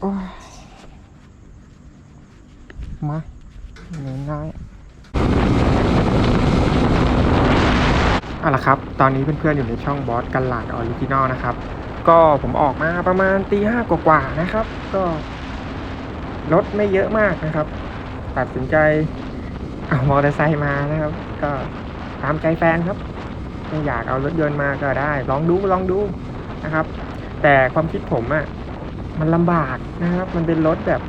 โอ้ยมาเหนื่อยน้อยเอาละครับ ตอนนี้เพื่อนๆอยู่ในช่องบอสกันหลาดออริจินอลนะครับ ก็ผมออกมาประมาณตีห้ากว่าๆนะครับ ก็รถไม่เยอะมากนะครับ ตัดสินใจเอามอเตอร์ไซค์มานะครับ ก็ตามใจแฟนครับ ไม่อยากเอารถยนต์มาก็ได้ ลองดูลองดูนะครับ แต่ความคิดผมอะ่ะมันลำบากนะครับ มันเป็นรถแบบ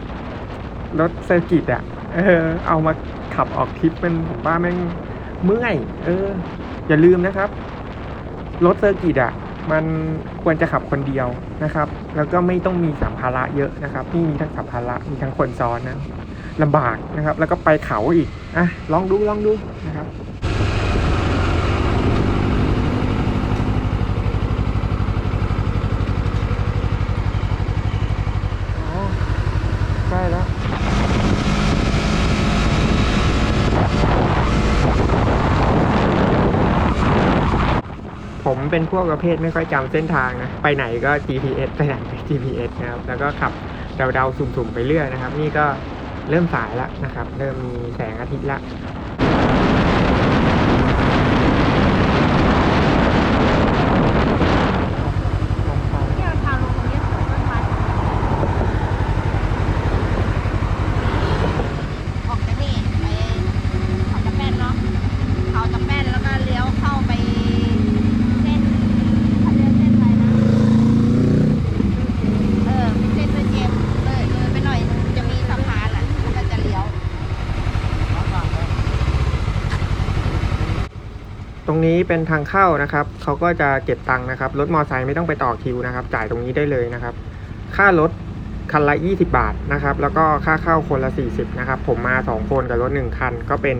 รถเซอร์กิตอะ่ะเออเอามาขับออกทริปมันผมว่าแม่งเมื่อย เออ อย่าลืมนะครับรถเซอร์กิตอะมันควรจะขับคนเดียวนะครับ แล้วก็ไม่ต้องมีสัมภาระเยอะนะครับนี่มีทั้งสัมภาระมีทั้งคนซ้อนนะลำบากนะครับ แล้วก็ไปเขาอีกอะลองดูลองดูนะครับ อ๋อใกล้แล้ว ผม เป็นพวกประเภทไม่ค่อยจำเส้นทางนะไปไหนก็ GPS ไปไหนไป GPS นะครับแล้วก็ขับเดาๆสุ่มๆไปเรื่อยนะครับ นี่ก็เริ่มสายแล้วนะครับ เริ่มมีแสงอาทิตย์ละ เนี่ยทางลงตรงนี้สวยต้นไม้ออกจากนี่ไปเขาตะแป้นเนาะเขาตะแป้นแล้วก็เลี้ยวเข้าไปเส้นเขาเรียกเส้นอะไรนะ เออเป็นเส้นด้วยเจมส์เลยเลยไปหน่อยจะมีสะพานอะแล้วก็จะเลี้ยว ต รงนี้เป็นทางเข้านะครับเขาก็จะเก็บตังค์นะครับ รถมอไซค์ไม่ต้องไปต่อคิวนะครับ จ่ายตรงนี้ได้เลยนะครับ ค่ารถคันละ 20 บาทนะครับ แล้วก็ค่าเข้าคนละ 40 นะครับ ผมมา 2 คนกับรถ 1 คันก็เป็น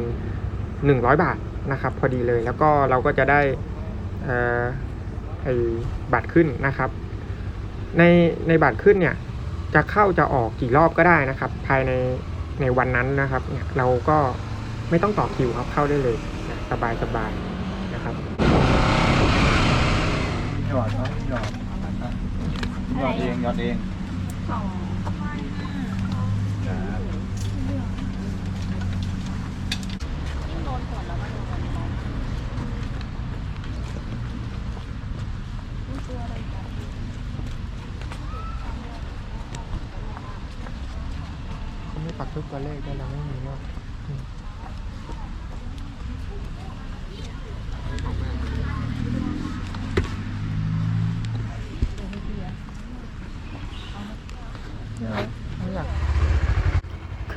100 บาทนะครับ พอดีเลย แล้วก็เราก็จะได้เออไอ้บัตรขึ้นนะครับ ในในบัตรขึ้นเนี่ย จะเข้าจะออกกี่รอบก็ได้นะครับ ภายในในวันนั้นนะครับ เนี่ยเราก็ไม่ต้องต่อคิวครับเข้าได้เลยสบายสบายนะครับ หยอดเนาะหยอดหยอดเองหยอดเองสองยิ่งโดนฝนแล้วมันโดนมันร้อนนี่ตัวอะไรกันเขาไม่ปักทุกตัวเลขด้วยเราไม่มีว่า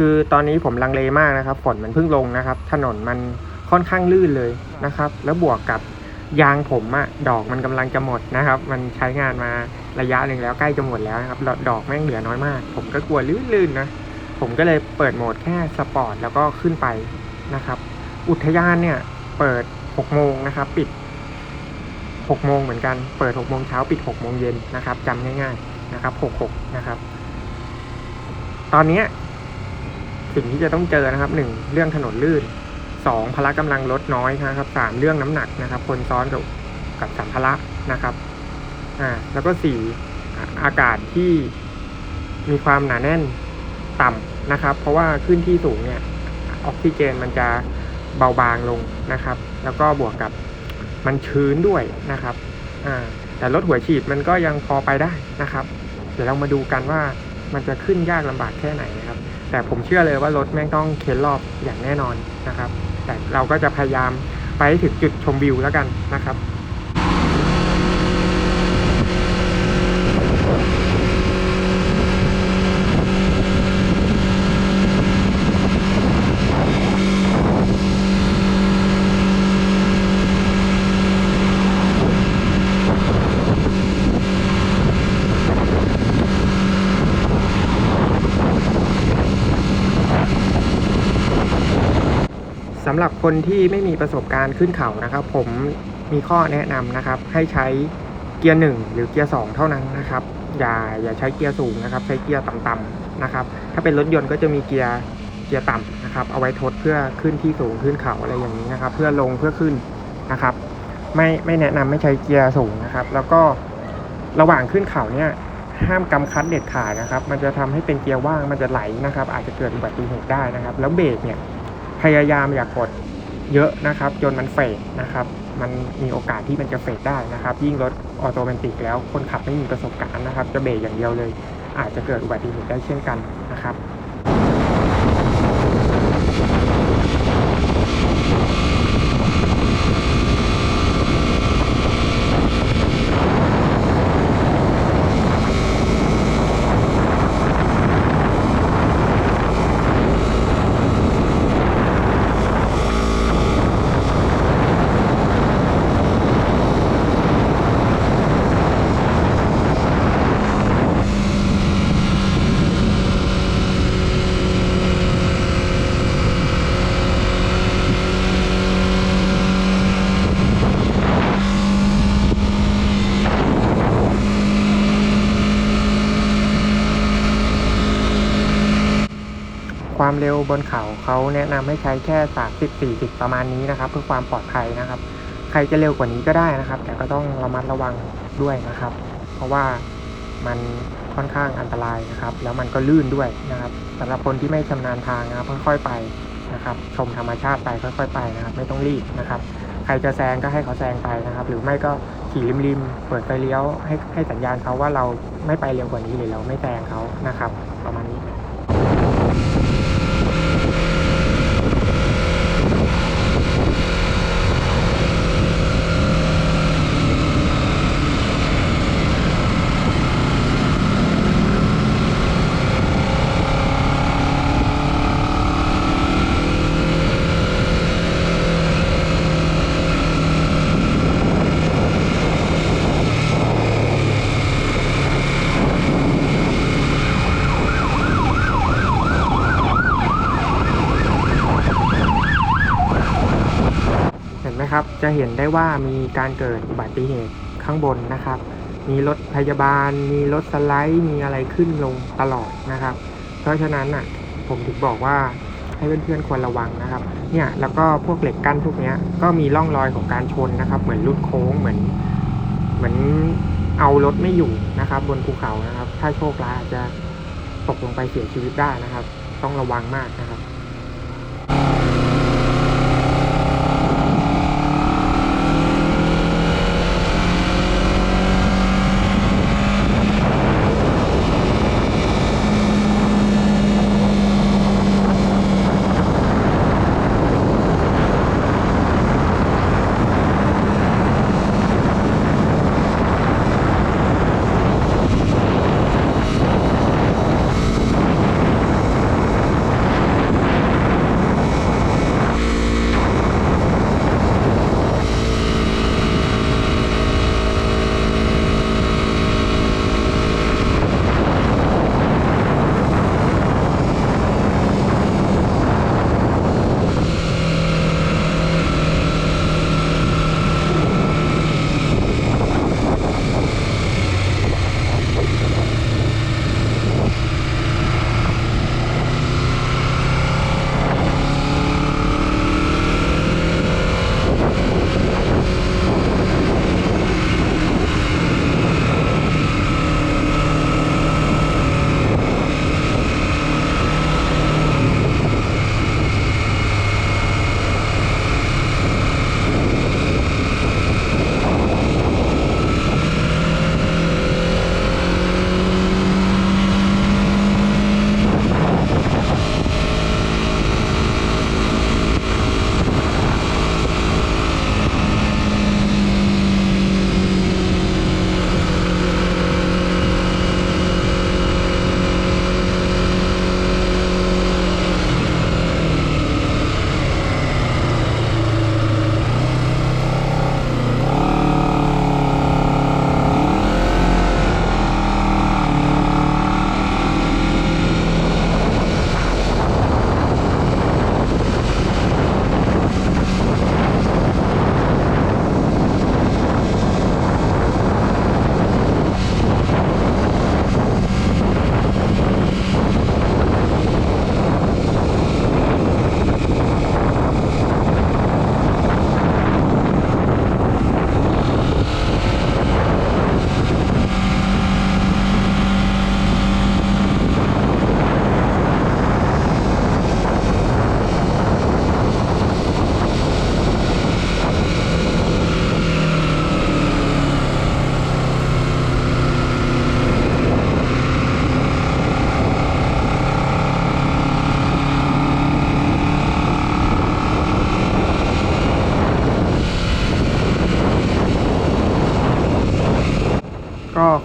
คือตอนนี้ผมลังเลมากนะครับ ฝนมันเพิ่งลงนะครับ ถนนมันค่อนข้างลื่นเลยนะครับ แล้วบวกกับยางผมอะดอกมันกำลังจะหมดนะครับ มันใช้งานมาระยะหนึ่งแล้วใกล้จะหมดแล้วนะครับดอกแม่งเหลือน้อยมาก ผมก็กลัวลื่นๆนะผมก็เลยเปิดโหมดแค่สปอร์ตแล้วก็ขึ้นไปนะครับ อุทยานเนี่ยเปิด6โมงนะครับ ปิด6โมงเหมือนกัน เปิด6โมงเช้าปิด6โมงเย็นนะครับจำง่าย ๆนะครับ66นะครับ ตอนนี้ สิ่งที่จะต้องเจอนะครับ 1 เรื่องถนนลื่น 2 พละกำลังลดน้อยนะครับ 3 เรื่องน้ำหนักนะครับ คนซ้อนกับกับสัมภาระนะครับอ่าแล้วก็ 4 อากาศที่มีความหนาแน่นต่ำนะครับ เพราะว่าขึ้นที่สูงเนี่ยออกซิเจนมันจะเบาบางลงนะครับ แล้วก็บวกกับมันชื้นด้วยนะครับอ่าแต่รถหัวฉีดมันก็ยังพอไปได้นะครับ เดี๋ยวเรามาดูกันว่ามันจะขึ้นยากลำบากแค่ไหนนะครับ แต่ผมเชื่อเลยว่ารถแม่งต้องเค้นรอบอย่างแน่นอนนะครับ แต่เราก็จะพยายามไปถึงจุดชมวิวแล้วกันนะครับ คนที่ไม่มีประสบการณ์ขึ้นเขานะครับ ผมมีข้อแนะนำนะครับ ให้ใช้เกียร์หนึ่งหรือเกียร์สองเท่านั้นนะครับ อย่าอย่าใช้เกียร์สูงนะครับ ใช้เกียร์ต่ำๆนะครับ ถ้าเป็นรถยนต์ก็จะมีเกียร์เกียร์ต่ำนะครับ เอาไว้ทดเพื่อขึ้นที่สูงขึ้นเขาอะไรอย่างนี้นะครับ เพื่อลงเพื่อขึ้นนะครับ ไม่ไม่แนะนำไม่ใช้เกียร์สูงนะครับ แล้วก็ระหว่างขึ้นเขาเนี่ยห้ามกำคัดเด็ดขาดนะครับ มันจะทำให้เป็นเกียร์ว่างมันจะไหลนะครับ อาจจะเกิดอุบัติเหตุได้นะครับ แล้วเบรกเนี่ยพยายามอย่ากกด เยอะนะครับ จนมันเฟดนะครับ มันมีโอกาสที่มันจะเฟดได้นะครับ ยิ่งรถออโตเมติกแล้วคนขับไม่มีประสบการณ์นะครับ จะเบรกอย่างเดียวเลย อาจจะเกิดอุบัติเหตุได้เช่นกันนะครับ ความเร็วบนเขาเขา แนะนำให้ใช้แค่30 40ประมาณนี้นะครับ เพื่อความปลอดภัยนะครับ ใครจะเร็วกว่านี้ก็ได้นะครับ แต่ก็ต้องระมัดระวังด้วยนะครับ เพราะว่ามันค่อนข้างอันตรายนะครับ แล้วมันก็ลื่นด้วยนะครับสำหรับคนที่ไม่ชำนาญทางนะครับค่อยๆไปนะครับ ชมธรรมชาติไปค่อย ๆ ไปนะครับ ไม่ต้องรีบนะครับ ใครจะแซงก็ให้เขาแซงไปนะครับ หรือไม่ก็ขี่ริมๆเปิดไฟเลี้ยวให้ให้สัญญาณเขาว่าเราไม่ไปเร็วกว่านี้หรือเราไม่แซงเขานะครับ ประมาณนี้ จะเห็นได้ว่ามีการเกิดอุบัติเหตุข้างบนนะครับ มีรถพยาบาล มีรถสไลด์ มีอะไรขึ้นลงตลอดนะครับ เพราะฉะนั้นอะผมถึงบอกว่าให้เพื่อนๆควรระวังนะครับ เนี่ยแล้วก็พวกเหล็กกั้นพวกนี้ก็มีร่องรอยของการชนนะครับ เหมือนลุดโค้งเหมือน เหมือนเอารถไม่อยู่นะครับ บนภูเขานะครับ ถ้าโชคร้ายอาจจะตกลงไปเสียชีวิตได้นะครับ ต้องระวังมากนะครับ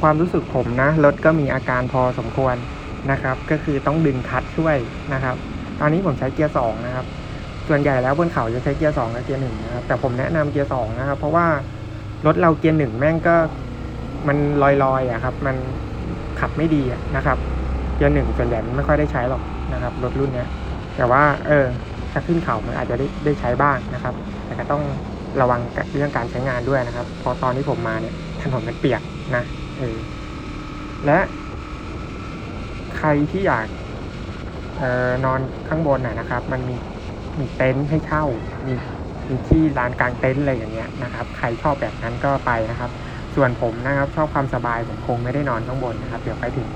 ความรู้สึกผมนะรถก็มีอาการพอสมควรนะครับ ก็คือต้องดึงคัตช่วยนะครับ ตอนนี้ผมใช้เกียร์สองนะครับ ส่วนใหญ่แล้วบนเขาจะใช้เกียร์สองกับเกียร์หนึ่งนะครับ แต่ผมแนะนำเกียร์สองนะครับ เพราะว่ารถเราเกียร์หนึ่งแม่งก็มันลอยๆอะครับ มันขับไม่ดีนะครับเกียร์หนึ่งส่วนใหญ่มันไม่ค่อยได้ใช้หรอกนะครับรถรุ่นเนี้ย แต่ว่าเออถ้าขึ้นเขามันอาจจะได้ได้ใช้บ้างนะครับ แต่ก็ต้องระวังเรื่องการใช้งานด้วยนะครับพราะตอนที่ผมมาเนี่ยถนนมันเปียกนะ เออและใครที่อยากเอ่อนอนข้างบนน่ะนะครับ มันมีมีเต็นท์ให้เช่า มีมีที่ลานกลางเต็นท์อะไรอย่างเงี้ยนะครับ ใครชอบแบบนั้นก็ไปนะครับ ส่วนผมนะครับชอบความสบายผมคงไม่ได้นอนข้างบนนะครับ เดี๋ยวไปถึง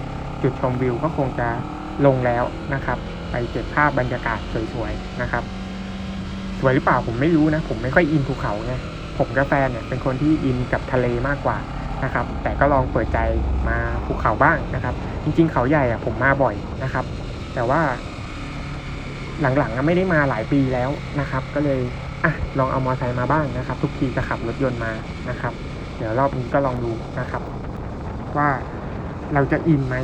จุดชมวิวก็คงจะลงแล้วนะครับ ไปเก็บภาพบรรยากาศสวยๆนะครับ สวยหรือเปล่าผมไม่รู้นะ ผมไม่ค่อยอินภูเขาไงผมกับแฟนเนี่ยเป็นคนที่อินกับทะเลมากกว่า นะครับ แต่ก็ลองเปิดใจมาภูเขาบ้างนะครับ จริง ๆ เขาใหญ่อะผมมาบ่อยนะครับ แต่ว่า หลังๆไม่ได้มาหลายปีแล้วนะครับ ก็เลยอะลองเอามอเตอร์ไซค์มาบ้างนะครับ ทุกทีจะขับรถยนต์มานะครับ เดี๋ยวรอบนี้ก็ลองดูนะครับ ว่าเราจะอินไหม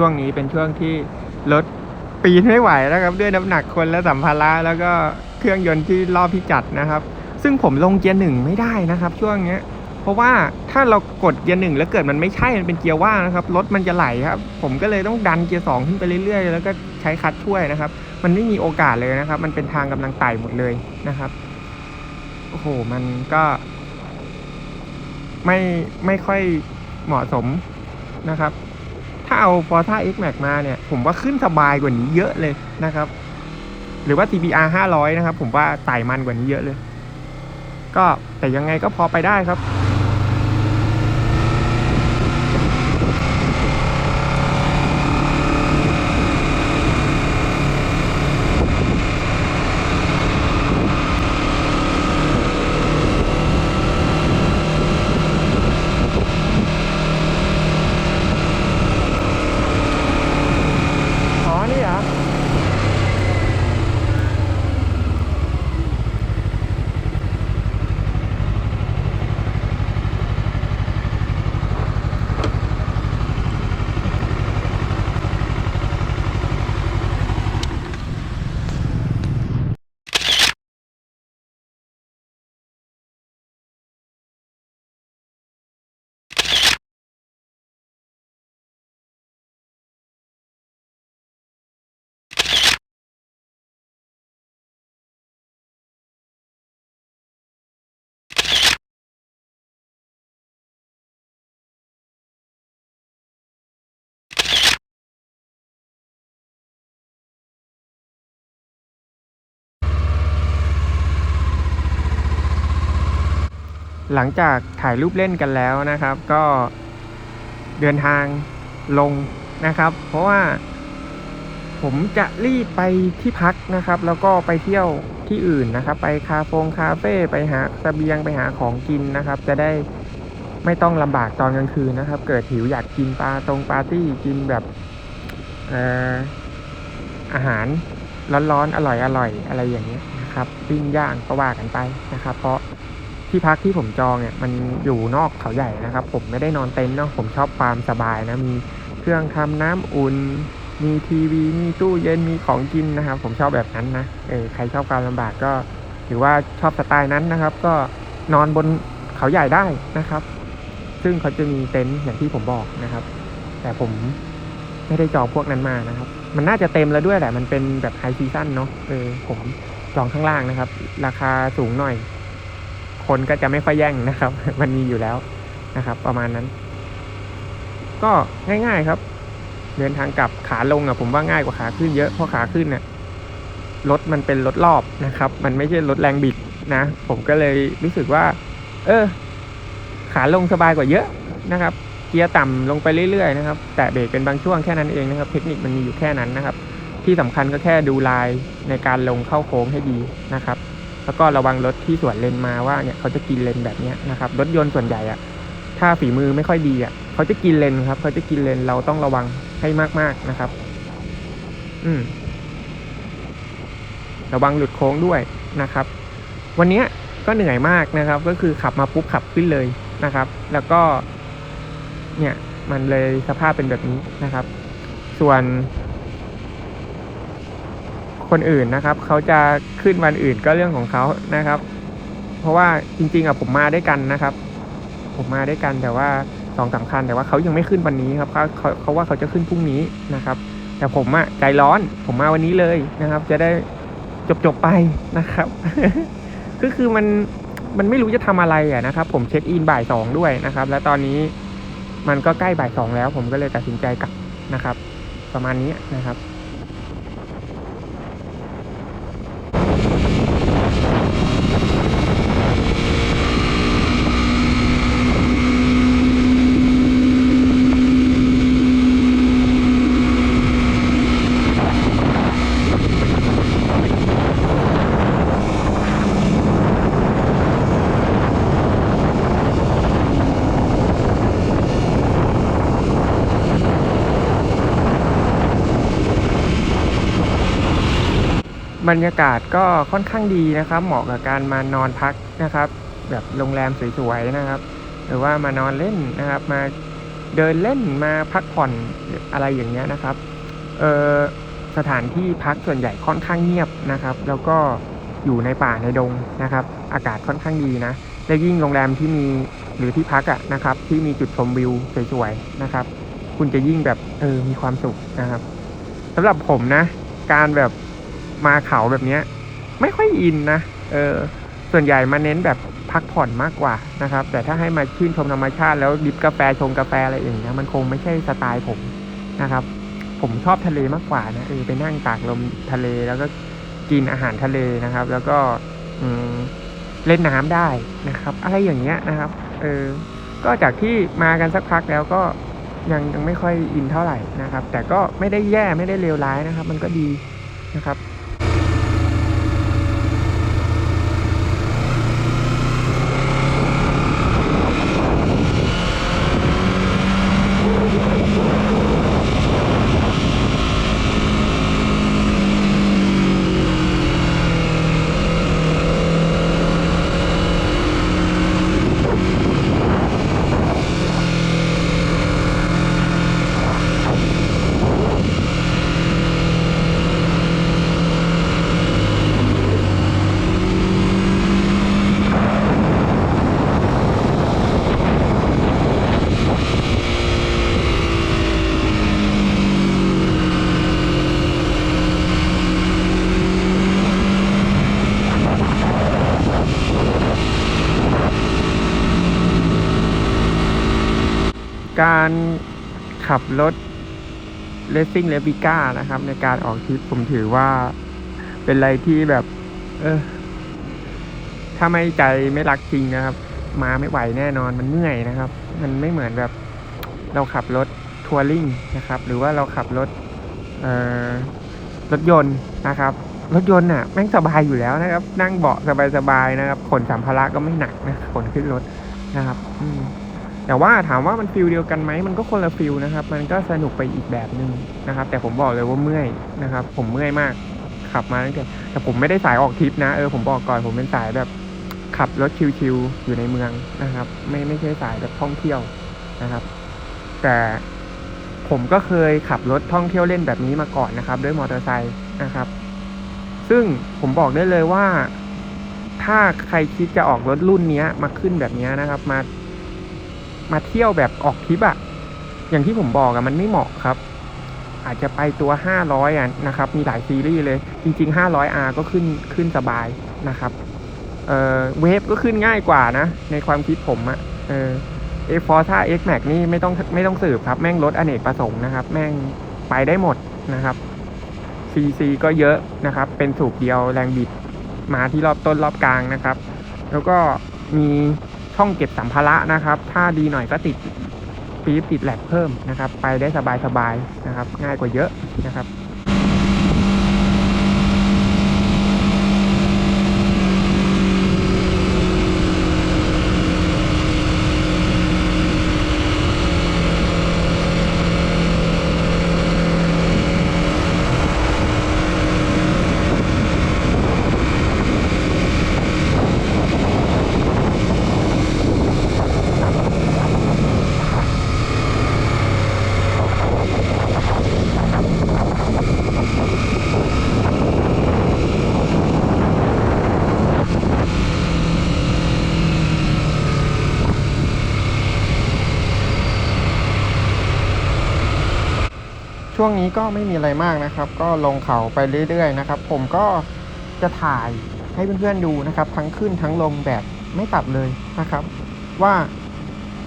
ช่วงนี้เป็นช่วงที่รถปีนไม่ไหวแล้วครับด้วยน้ำหนักคนและสัมภาระแล้วก็เครื่องยนต์ที่รอบพิจัดนะครับ ซึ่งผมลงเกียร์หนึ่งไม่ได้นะครับ ช่วงเนี้ย เพราะว่าถ้าเรากดเกียร์หนึ่งแล้วเกิดมันไม่ใช่มันเป็นเกียร์ว่างนะครับรถมันจะไหลครับ ผมก็เลยต้องดันเกียร์สองขึ้นไปเรื่อยๆ แล้วก็ใช้คัตช์ช่วยนะครับ มันไม่มีโอกาสเลยนะครับ มันเป็นทางกำลังไต่หมดเลยนะครับโอ้โหมันก็ ไม่ไม่ค่อยเหมาะสมนะครับ ถ้าเอา Forza X Max มาเนี่ย ผมว่าขึ้นสบายกว่านี้เยอะเลยนะครับ หรือว่า TBR 500 นะครับ ผมว่าไต่มันกว่านี้เยอะเลย ก็แต่ยังไงก็พอไปได้ครับ หลังจากถ่ายรูปเล่นกันแล้วนะครับ ก็เดินทางลงนะครับ เพราะว่าผมจะรีบไปที่พักนะครับ แล้วก็ไปเที่ยวที่อื่นนะครับ ไปคาเฟงคาเฟ่ไปหาเสบียงไปหาของกินนะครับ จะได้ไม่ต้องลำบากตอนกลางคืนนะครับ เกิดหิวอยากกินปลาตรงปาร์ตี้กินแบบอ่อาหารร้อนๆอร่อยอร่อยๆอะไรอย่างเงี้ยนะครับปิ้งย่างก็ว่ากันไปนะครับ เพราะ ที่พักที่ผมจองเนี่ยมันอยู่นอกเขาใหญ่นะครับ ผมไม่ได้นอนเต็นท์เนาะผมชอบความสบายนะมีเครื่องทำน้ำอุ่น มีทีวี มีตู้เย็นมีของกินนะครับ ผมชอบแบบนั้นนะเออใครชอบความลำบากก็ถือว่าชอบสไตล์นั้นนะครับ ก็นอนบนเขาใหญ่ได้นะครับ ซึ่งเขาจะมีเต็นท์อย่างที่ผมบอกนะครับ แต่ผมไม่ได้จองพวกนั้นมานะครับ มันน่าจะเต็มแล้วด้วยแหละมันเป็นแบบไฮซีซั่นเนาะเออผมจองข้างล่างนะครับ ราคาสูงหน่อย คนก็จะไม่ค่อยแย่งนะครับ มันมีอยู่แล้วนะครับ ประมาณนั้น ก็ง่ายๆครับ เดินทางกลับขาลงอะผมว่าง่ายกว่าขาขึ้นเยอะเพราะขาขึ้นเนี่ยรถมันเป็นรถรอบนะครับ มันไม่ใช่รถแรงบิดนะ ผมก็เลยรู้สึกว่า เออ ขาลงสบายกว่าเยอะนะครับ เกียร์ต่ำลงไปเรื่อยๆนะครับ แต่เบรกเป็นบางช่วงแค่นั้นเองนะครับ เทคนิคมันมีอยู่แค่นั้นนะครับ ที่สำคัญก็แค่ดูลายในการลงเข้าโค้งให้ดีนะครับ แล้วก็ระวังรถที่สวนเลนมาว่าเนี่ยเขาจะกินเลนแบบเนี้ยนะครับรถยนต์ส่วนใหญ่อะถ้าฝีมือไม่ค่อยดีอะเขาจะกินเลนครับ เขาจะกินเลนเราต้องระวังให้มากๆนะครับ อืม ระวังหลุดโค้งด้วยนะครับ วันนี้ก็เหนื่อยมากนะครับ ก็คือขับมาปุ๊บขับขึ้นเลยนะครับ แล้วก็ เนี่ย มันเลยสภาพเป็นแบบนี้นะครับ ส่วน คนอื่นนะครับเขาจะขึ้นวันอื่นก็เรื่องของเขานะครับ เพราะว่าจริงๆอะผมมาด้วยกันนะครับ ผมมาด้วยกันแต่ว่าสองสาคันแต่ว่าเขายังไม่ขึ้นวันนี้ครับเขาเขาเขาว่าเขาจะขึ้นพรุ่งนี้นะครับ แต่ผมอะใจร้อน ผมมาวันนี้เลยนะครับ จะได้จบจบไปนะครับ ก็คือมันมันไม่รู้จะทำอะไรอะนะครับ ผมเช็คอินบ่ายสองด้วยนะครับ แล้วตอนนี้มันก็ใกล้บ่ายสองแล้ว ผมก็เลยตัดสินใจกลับนะครับ ประมาณนี้นะครับ บรรยากาศก็ค่อนข้างดีนะครับ เหมาะกับการมานอนพักนะครับ แบบโรงแรมสวยๆนะครับ หรือว่ามานอนเล่นนะครับ มาเดินเล่นมาพักผ่อนอะไรอย่างเงี้ยนะครับเออสถานที่พักส่วนใหญ่ค่อนข้างเงียบนะครับ แล้วก็อยู่ในป่าในดงนะครับ อากาศค่อนข้างดีนะและยิ่งโรงแรมที่มีหรือที่พักอะนะครับ ที่มีจุดชมวิวสวยๆนะครับ คุณจะยิ่งแบบเออมีความสุขนะครับสำหรับผมนะ การแบบ มาเขาแบบเนี้ย ไม่ค่อยอินนะ เออ ส่วนใหญ่มาเน้นแบบพักผ่อนมากกว่านะครับ แต่ถ้าให้มาชื่นชมธรรมชาติแล้วดิบกาแฟชงกาแฟอะไรอย่างเงี้ยมันคงไม่ใช่สไตล์ผมนะครับ ผมชอบทะเลมากกว่านะเออไปนั่งตากลมทะเลแล้วก็กินอาหารทะเลนะครับ แล้วก็เล่นน้ำได้นะครับ อะไรอย่างเงี้ยนะครับ เออ ก็จากที่มากันสักพักแล้วก็ยังยังไม่ค่อยอินเท่าไหร่นะครับ แต่ก็ไม่ได้แย่ไม่ได้เลวร้ายนะครับ มันก็ดีนะครับ การ ขับรถ Racing r e p l i c a นะครับ ในการออกทริปผมถือว่าเป็นอะไรที่แบบ เออ ถ้าไม่ใจไม่รักจริงนะครับ มาไม่ไหวแน่นอนมันเมื่อยนะครับ มันไม่เหมือนแบบ เราขับรถทัวริงนะครับ หรือว่าเราขับรถเอ่อรถยนต์นะครับรถยนต์น่ะแม่งสบายอยู่แล้วนะครับ นั่งเบาะสบายๆนะครับขนสัมภาระก็ไม่หนักนะขนขึ้นรถนะครับ อืม แต่ว่าถามว่ามันฟิลเดียวกันไหมมันก็คนละฟิลนะครับ มันก็สนุกไปอีกแบบหนึ่งนะครับ แต่ผมบอกเลยว่าเมื่อยนะครับ ผมเมื่อยมากขับมาตั้งแต่แต่ผมไม่ได้สายออกทริปนะเออผมบอกก่อนผมเป็นสายแบบขับรถชิวๆอยู่ในเมืองนะครับ ไม่ไม่ใช่สายแบบท่องเที่ยวนะครับ แต่ผมก็เคยขับรถท่องเที่ยวเล่นแบบนี้มาก่อนนะครับ ด้วยมอเตอร์ไซค์นะครับ ซึ่งผมบอกได้เลยว่า ถ้าใครคิดจะออกรถรุ่นนี้มาขึ้นแบบนี้นะครับ มา มาเที่ยวแบบออกทริปอะอย่างที่ผมบอกอะมันไม่เหมาะครับ อาจจะไปตัว 500อะนะครับ มีหลายซีรีส์เลย จริง ๆ 500R ก็ขึ้นขึ้นสบายนะครับเออเวฟก็ขึ้นง่ายกว่านะ ในความคิดผมอะเออเอฟอร์ซ่าเอ็กแม็กนี่ไม่ต้องไม่ต้องสืบครับ แม่งรถอเนกประสงค์นะครับ แม่งไปได้หมดนะครับ CC ก็เยอะนะครับ เป็นสูบเดียวแรงบิดมาที่รอบต้นรอบกลางนะครับ แล้วก็มี ช่องเก็บสัมภาระนะครับ ถ้าดีหน่อยก็ติดปี๊บติดแหลกเพิ่มนะครับ ไปได้สบายๆนะครับ ง่ายกว่าเยอะนะครับ ช่วงนี้ก็ไม่มีอะไรมากนะครับ ก็ลงเขาไปเรื่อยๆนะครับ ผมก็จะถ่ายให้เพื่อนๆดูนะครับ ทั้งขึ้นทั้งลงแบบไม่ตัดเลยนะครับ ว่า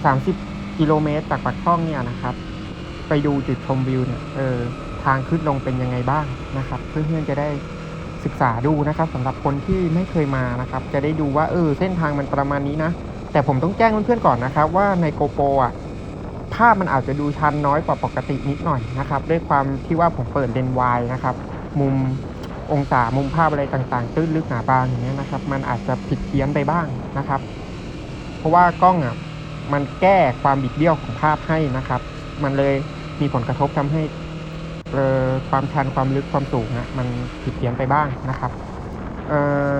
30 กิโลเมตรจากปากช่องเนี่ยนะครับ ไปดูจุดชมวิวเนี่ยเออทางขึ้นลงเป็นยังไงบ้างนะครับ เพื่อนๆจะได้ศึกษาดูนะครับสำหรับคนที่ไม่เคยมานะครับ จะได้ดูว่าเออเส้นทางมันประมาณนี้นะแต่ผมต้องแจ้งเพื่อนๆก่อนนะครับ ว่าในโกโปรอะ ภาพมันอาจจะดูชันน้อยกว่าปกตินิดหน่อยนะครับ ด้วยความที่ว่าผมเปิดเลนส์วายนะครับ มุมองศามุมภาพอะไรต่างๆ ตื้นลึกหนาบางอย่างเงี้ยนะครับ มันอาจจะผิดเพี้ยนไปบ้างนะครับ เพราะว่ากล้องอะมันแก้ความบิดเบี้ยวของภาพให้นะครับ มันเลยมีผลกระทบทำให้เอ่อความชันความลึกความสูงอะมันผิดเพี้ยนไปบ้างนะครับเอ่อ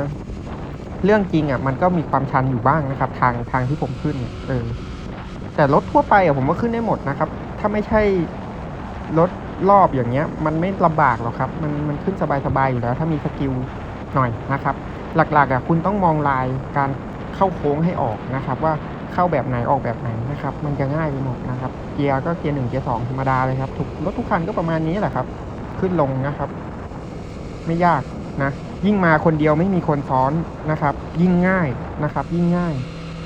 เรื่องจริงอะมันก็มีความชันอยู่บ้างนะครับ ทางทางที่ผมขึ้นเออ แต่รถทั่วไปอะผมว่าขึ้นได้หมดนะครับ ถ้าไม่ใช่รถรอบอย่างเงี้ย มันไม่ลำบากหรอกครับ มันมันขึ้นสบายๆอยู่แล้ว ถ้ามีสกิลหน่อยนะครับ หลักๆอะคุณต้องมองลายการเข้าโค้งให้ออกนะครับ ว่าเข้าแบบไหนออกแบบไหนนะครับ มันจะง่ายไปหมดนะครับ เกียร์ก็เกียร์หนึ่งเกียร์สองธรรมดาเลยครับทุกรถทุกคันก็ประมาณนี้แหละครับ ขึ้นลงนะครับ ไม่ยากนะ ยิ่งมาคนเดียวไม่มีคนซ้อนนะครับ ยิ่งง่ายนะครับ ยิ่งง่าย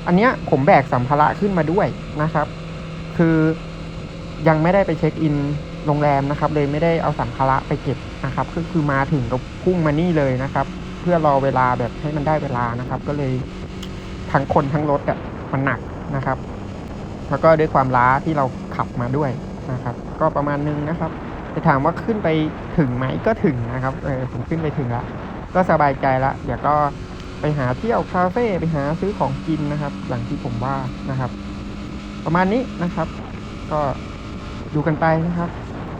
อันเนี้ยผมแบกสัมภาระขึ้นมาด้วยนะครับ คือยังไม่ได้ไปเช็คอินโรงแรมนะครับ เลยไม่ได้เอาสัมภาระไปเก็บนะครับก็คือมาถึงก็พุ่งมานี่เลยนะครับ เพื่อรอเวลาแบบให้มันได้เวลานะครับ ก็เลยทั้งคนทั้งรถอะมันหนักนะครับ แล้วก็ด้วยความล้าที่เราขับมาด้วยนะครับ ก็ประมาณนึงนะครับจะถามว่าขึ้นไปถึงไหมก็ถึงนะครับเออผมขึ้นไปถึงแล้วก็สบายใจละเดี๋ยวก็ ไปหาเที่ยวคาเฟ่ไปหาซื้อของกินนะครับ หลังที่ผมว่านะครับ ประมาณนี้นะครับ ก็ดูกันไปนะครับ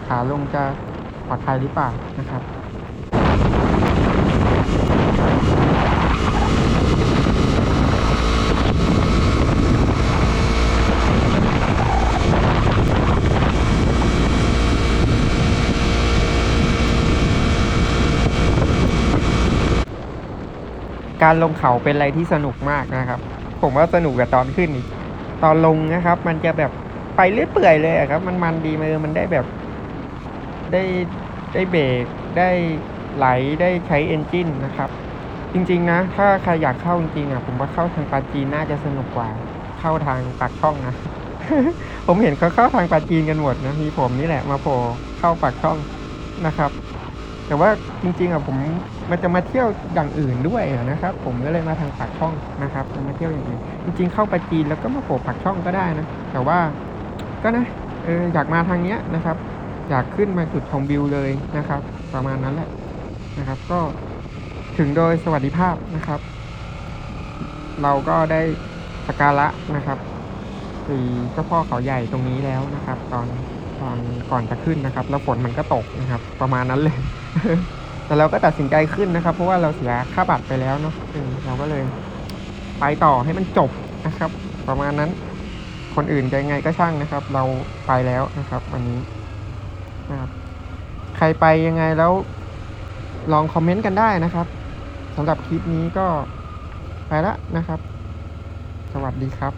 ขาลงจะปลอดภัยหรือเปล่านะครับ การลงเขาเป็นอะไรที่สนุกมากนะครับ ผมว่าสนุกกว่ตอนขึ้นอีกตอนลงนะครับ มันจะแบบไปเรื่อยเปื่อยเลยอะครับ มันมันดีมือมันได้แบบ ได้ได้เบรกได้ไหลได้ใช้เอนจินนะครับ จริง ๆ นะ ถ้าใครอยากเข้าจริงๆอะผมว่าเข้าทางปาจีนน่าจะสนุกกว่า เข้าทางปากช่องนะผมเห็นเขาเข้าทางปาจีนกันหมดนะมีผมนี่แหละมาโผล่เข้าปากช่องนะครับ แต่ว่าจริงๆอะผม มันจะมาเที่ยวอย่างอื่นด้วยอนะครับ ผมก็เลยมาทางปากช่องนะครับจะมาเที่ยวอย่างอื่นจริง ๆ เข้าไปจีนแล้วก็มาโผล่ปากช่องก็ได้นะ แต่ว่าก็นะอออยากมาทางเนี้ยนะครับ อยากขึ้นมาจุดชมวิวเลยนะครับ ประมาณนั้นแหละนะครับ ก็ถึงโดยสวัสดิภาพนะครับ เราก็ได้สักการะนะครับคือเจ้าพ่อเขาใหญ่ตรงนี้แล้วนะครับ ตอนตอนก่อนจะขึ้นนะครับ แล้วฝนมันก็ตกนะครับ ประมาณนั้นเลย แต่เราก็ตัดสินใจขึ้นนะครับ เพราะว่าเราเสียค่าบัตรไปแล้วเนาะเราก็เลยไปต่อให้มันจบนะครับ ประมาณนั้น คนอื่นจะยังไงก็ช่างนะครับ เราไปแล้วนะครับ วันนี้นะครับใครไปยังไงแล้ว ลองคอมเมนต์กันได้นะครับสำหรับคลิปนี้ก็ไปละนะครับ สวัสดีครับ